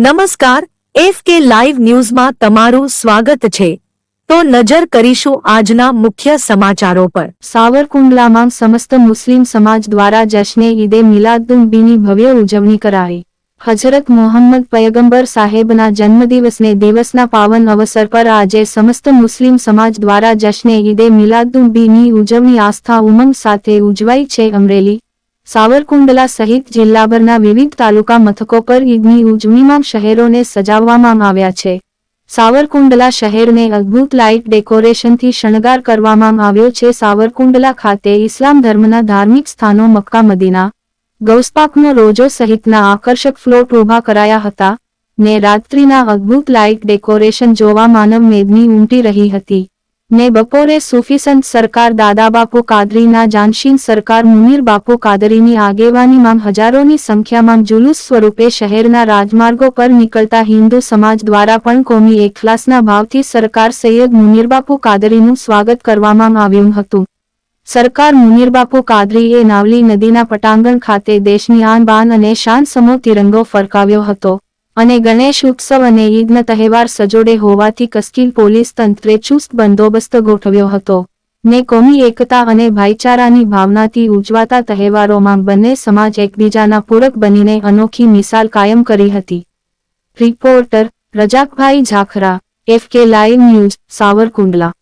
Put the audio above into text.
નમસ્કાર, F K live ન્યૂઝમાં તમારું સ્વાગત છે. તો નજર કરીશું આજના મુખ્ય સમાચારો પર. સાવરકુંડલામાં સમસ્ત મુસ્લિમ સમાજ દ્વારા જશ્ને ઈદે મિલાદુન્નબીની ભવ્ય ઉજવણી કરાઈ. હજરત મોહમ્મદ પયગંબર સાહેબના જન્મદિવસને દિવસના પાવન અવસર પર આજે સમસ્ત મુસ્લિમ સમાજ દ્વારા જશ્ને ઈદે મિલાદુન્નબીની ઉજવણી આસ્થા ઉમંગ સાથે ઉજવાઈ છે અમરેલી. સાવરકુંડલા સહિત જિલ્લાભરના વિવિધ તાલુકા મથકો પર ઈદની ઉજવણીમાં શહેરોને સજાવવામાં આવ્યા છે. સાવરકુંડલા શહેરને અદ્ભુત લાઇટ ડેકોરેશનથી શણગાર કરવામાં આવ્યો છે. સાવરકુંડલા ખાતે ઇસ્લામ ધર્મના ધાર્મિક સ્થાનો મક્કા, મદીના ગૌસ્પાકનો રોજો સહિતના આકર્ષક ફ્લોટ ઊભા કરાયા હતા ને રાત્રિના અદ્ભુત લાઇટ ડેકોરેશન જોવા માનવ મેદની ઉમટી રહી હતી. ને બપોરે સુફીસંત સરકાર દાદાબાપુ કાદરીના જાનશીન સરકાર મુનીર બાપુ કાદરીની આગેવાનીમાં હજારોની સંખ્યામાં જુલુસ સ્વરૂપે શહેરના રાજમાર્ગો પર નીકળતા હિન્દુ સમાજ દ્વારા પણ કોમી એકલાસના ભાવથી સરકાર સૈયદ મુનીરબાપુ કાદરીનું સ્વાગત કરવામાં આવ્યું હતું. સરકાર મુનીરબાપુ કાદરીએ નાવલી નદીના પટાંગણ ખાતે દેશની આન બાન અને શાન સમો તિરંગો ફરકાવ્યો હતો. અને ગણેશ ઉત્સવ અને ઈદના તહેવાર સજોડે હોવાથી કસ્કીલ પોલીસ તંત્રે ચુસ્ત બંદોબસ્ત ગોઠવ્યો હતો. ને કોમી એકતા અને ભાઈચારાની ભાવનાથી ઉજવાતા તહેવારોમાં બંને સમાજ એકબીજાના પૂરક બનીને અનોખી મિસાલ કાયમ કરી હતી. Reporter Rajakbhai Zakhra, F K live news, Savarkundla.